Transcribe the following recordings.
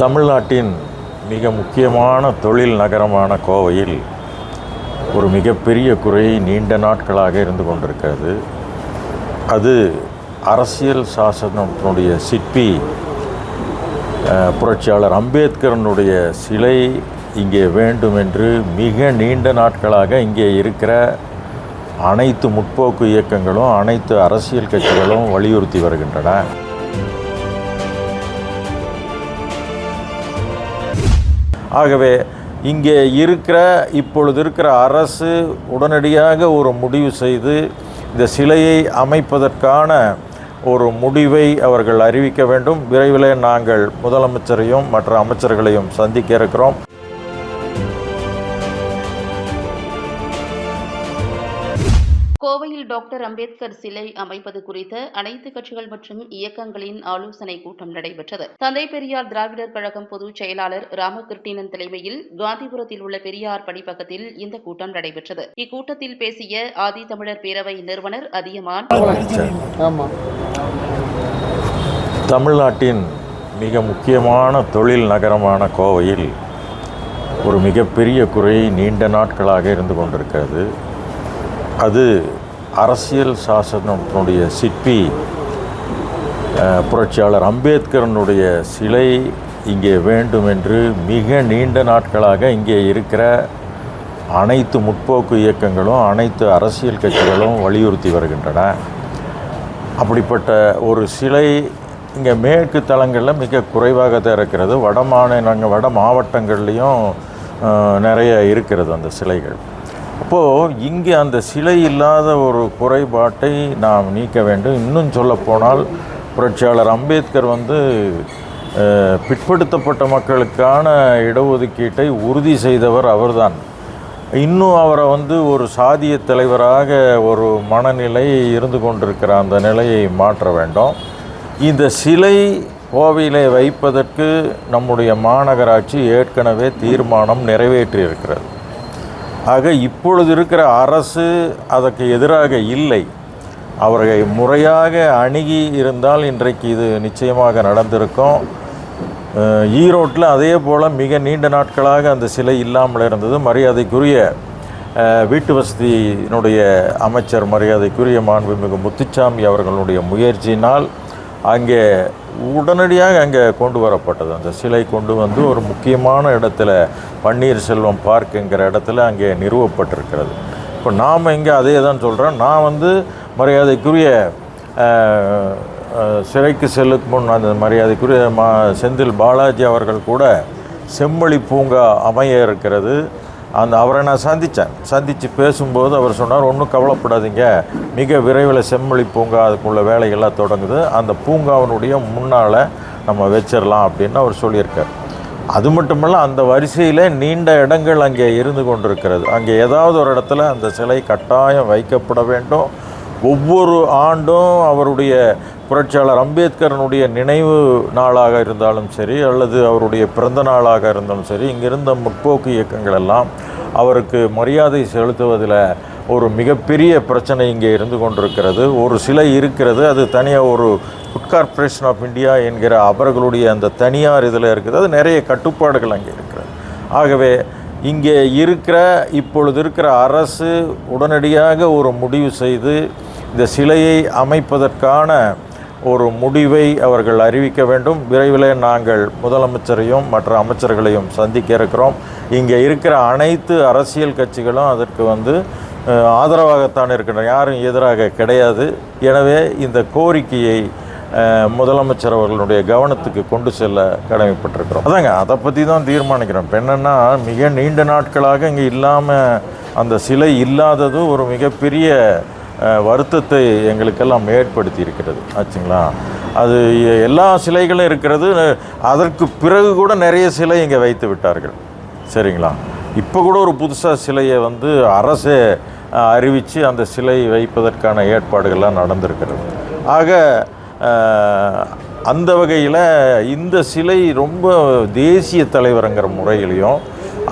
தமிழ்நாட்டின் மிக முக்கியமான தொழில் நகரமான கோவையில் ஒரு மிகப்பெரிய குறை நீண்ட நாட்களாக இருந்து கொண்டிருக்கிறது. அது அரசியல் சாசனத்தினுடைய சிற்பி புரட்சியாளர் அம்பேத்கரனுடைய சிலை இங்கே வேண்டும் என்று மிக நீண்ட நாட்களாக இங்கே இருக்கிற அனைத்து முற்போக்கு இயக்கங்களும் அனைத்து அரசியல் கட்சிகளும் வலியுறுத்தி வருகின்றன. ஆகவே இங்கே இருக்கிற இப்பொழுது இருக்கிற அரசு உடனடியாக ஒரு முடிவு செய்து இந்த சிலையை அமைப்பதற்கான ஒரு முடிவை அவர்கள் அறிவிக்க வேண்டும். விரைவில் நாங்கள் முதலமைச்சரையும் மற்ற அமைச்சர்களையும் சந்திக்க இருக்கிறோம். கோவையில் டாக்டர் அம்பேத்கர் சிலை அமைப்பது குறித்த அனைத்து கட்சிகள் மற்றும் இயக்கங்களின் ஆலோசனை கூட்டம் நடைபெற்றது. தந்தை பெரியார் திராவிடர் கழகம் பொதுச் செயலாளர் ராமகிருஷ்ணன் தலைமையில் காந்திபுரத்தில் உள்ள பெரியார் படிப்பகத்தில் இந்த கூட்டம் நடைபெற்றது. இக்கூட்டத்தில் பேசிய ஆதி தமிழர் பேரவை நிறுவனர் அதியமான் தமிழ்நாட்டின் மிக முக்கியமான தொழில் நகரமான கோவையில் ஒரு மிகப்பெரிய குறை நீண்ட நாட்களாக இருந்து கொண்டிருக்கிறது. அது அரசியல் சாசனத்தினுடைய சிற்பி புரட்சியாளர் அம்பேத்கரனுடைய சிலை இங்கே வேண்டும் என்று மிக நீண்ட நாட்களாக இங்கே இருக்கிற அனைத்து முற்போக்கு இயக்கங்களும் அனைத்து அரசியல் கட்சிகளும் வலியுறுத்தி வருகின்றன. அப்படிப்பட்ட ஒரு சிலை இங்கே மேற்கு தளங்களில் மிக குறைவாக தான் இருக்கிறது. வட மாநிலங்கள் வட மாவட்டங்கள்லேயும் நிறைய இருக்கிறது அந்த சிலைகள். அப்போது இங்கே அந்த சிலை இல்லாத ஒரு குறைபாட்டை நாம் நீக்க வேண்டும். இன்னும் சொல்லப்போனால் புரட்சியாளர் அம்பேத்கர் வந்து பிற்படுத்தப்பட்ட மக்களுக்கான இடஒதுக்கீட்டை உறுதி செய்தவர் அவர்தான். இன்னும் அவரை வந்து ஒரு சாதிய தலைவராக ஒரு மனநிலை இருந்து கொண்டிருக்கிற அந்த நிலையை மாற்ற வேண்டும். இந்த சிலை கோவிலை வைப்பதற்கு நம்முடைய மாநகராட்சி ஏற்கனவே தீர்மானம் நிறைவேற்றியிருக்கிறது. ஆக இப்பொழுது இருக்கிற அரசு அதற்கு எதிராக இல்லை. அவர்களை முறையாக அணுகி இருந்தால் இன்றைக்கு இது நிச்சயமாக நடந்திருக்கும். ஈரோட்டில் அதே போல் மிக நீண்ட நாட்களாக அந்த சிலை இல்லாமல் இருந்தது. மரியாதைக்குரிய வீட்டு வசதியினுடைய அமைச்சர் மரியாதைக்குரிய மாண்புமிகு முத்துச்சாமி அவர்களுடைய முயற்சியினால் அங்கே உடனடியாக அங்கே கொண்டு வரப்பட்டது. அந்த சிலை கொண்டு வந்து ஒரு முக்கியமான இடத்துல பன்னீர்செல்வம் செல்வம் பார்க்குங்கிற இடத்துல அங்கே நிறுவப்பட்டிருக்கிறது. இப்போ நாம் இங்கே அதே தான் சொல்கிறோம் நான் வந்து மரியாதைக்குரிய சிறைக்கு செல்லுக்கு முன் அந்த மரியாதைக்குரிய மா செந்தில் பாலாஜி அவர்கள் கூட செம்மொழி பூங்கா அமைய இருக்கிறது. அந்த அவரை நான் சந்தித்தேன். சந்தித்து பேசும்போது அவர் சொன்னார் ஒன்றும் கவலைப்படாதீங்க. மிக விரைவில் செம்மொழி பூங்கா அதுக்குள்ள வேலைகள்லாம் தொடங்குது. அந்த பூங்காவினுடைய முன்னால் நம்ம வச்சிடலாம் அப்படின்னு அவர் சொல்லியிருக்கார். அது மட்டுமல்ல அந்த வரிசையில் நீண்ட இடங்கள் அங்கே இருந்து கொண்டிருக்கிறது. அங்கே ஏதாவது ஒரு இடத்துல அந்த சிலை கட்டாயம் வைக்கப்பட வேண்டும். ஒவ்வொரு ஆண்டும் அவருடைய புரட்சியாளர் அம்பேத்கரனுடைய நினைவு நாளாக இருந்தாலும் சரி அல்லது அவருடைய பிறந்த நாளாக இருந்தாலும் சரி இங்கிருந்த முற்போக்கு இயக்கங்கள் எல்லாம் அவருக்கு மரியாதை செலுத்துவதில் ஒரு மிகப்பெரிய பிரச்சனை இங்கே இருந்து கொண்டிருக்கிறது. ஒரு சிலை இருக்கிறது அது தனியாக ஒரு ஃபுட் கார்ப்பரேஷன் ஆஃப் இந்தியா என்கிற அவர்களுடைய அந்த தனியார் இதில் இருக்குது. அது நிறைய கட்டுப்பாடுகள் அங்கே இருக்கிறது. ஆகவே இங்கே இருக்கிற இப்பொழுது இருக்கிற அரசு உடனடியாக ஒரு முடிவு செய்து இந்த சிலையை அமைப்பதற்கான ஒரு முடிவை அவர்கள் அறிவிக்க வேண்டும். விரைவில் நாங்கள் முதலமைச்சரையும் மற்ற அமைச்சர்களையும் சந்திக்க இருக்கிறோம். இங்கே இருக்கிற அனைத்து அரசியல் கட்சிகளும் அதற்கு வந்து ஆதரவாகத்தான் இருக்கின்றன. யாரும் எதிராக கிடையாது. எனவே இந்த கோரிக்கையை முதலமைச்சர் அவர்களுடைய கவனத்துக்கு கொண்டு செல்ல கடமைப்பட்டிருக்கிறோம். அதாங்க அதை பற்றி தான் தீர்மானிக்கிறோம். இப்போ என்னென்னா மிக நீண்ட நாட்களாக இங்கே இல்லாமல் அந்த சிலை இல்லாதது ஒரு மிகப்பெரிய வருத்தத்தை எங்களுக்கெல்லாம் ஏற்படுத்தி இருக்கிறது ஆச்சுங்களா? அது எல்லா சிலைகளும் இருக்கிறது. அதற்கு பிறகு கூட நிறைய சிலை இங்கே வைத்து விட்டார்கள். சரிங்களா? இப்போ கூட ஒரு புதுசாக சிலையை வந்து அரசே அறிவித்து அந்த சிலை வைப்பதற்கான ஏற்பாடுகள்லாம் நடந்திருக்கிறது. ஆக அந்த வகையில் இந்த சிலை ரொம்ப தேசிய தலைவருங்கிற முறையிலையும்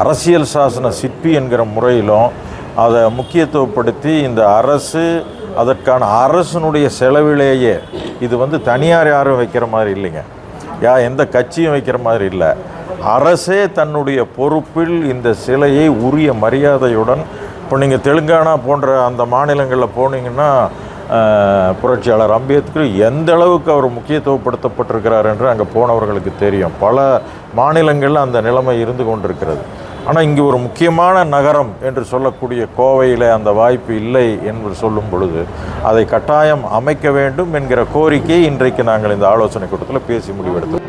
அரசியல் சாசன சிற்பி என்கிற முறையிலும் அதை முக்கியத்துவப்படுத்தி இந்த அரசு அதற்கான அரசனுடைய செலவிலேயே இது வந்து தனியார் யாரும் வைக்கிற மாதிரி இல்லைங்க. யா எந்த கட்சியும் வைக்கிற மாதிரி இல்லை. அரசே தன்னுடைய பொறுப்பில் இந்த சிலையை உரிய மரியாதையுடன் இப்போ நீங்கள் தெலுங்கானா போன்ற அந்த மாநிலங்களில் போனீங்கன்னா புரட்சியாளர் அம்பேத்கர் எந்த அளவுக்கு அவர் முக்கியத்துவப்படுத்தப்பட்டிருக்கிறார் என்று அங்கே போனவர்களுக்கு தெரியும். பல மாநிலங்களில் அந்த நிலைமை இருந்து கொண்டிருக்கிறது. ஆனால் இங்கே ஒரு முக்கியமான நகரம் என்று சொல்லக்கூடிய கோவையில் அந்த வாய்ப்பு இல்லை என்று சொல்லும் பொழுது அதை கட்டாயம் அமைக்க வேண்டும் என்கிற கோரிக்கையை இன்றைக்கு நாங்கள் இந்த ஆலோசனை கூட்டத்தில் பேசி முடிவெடுத்தோம்.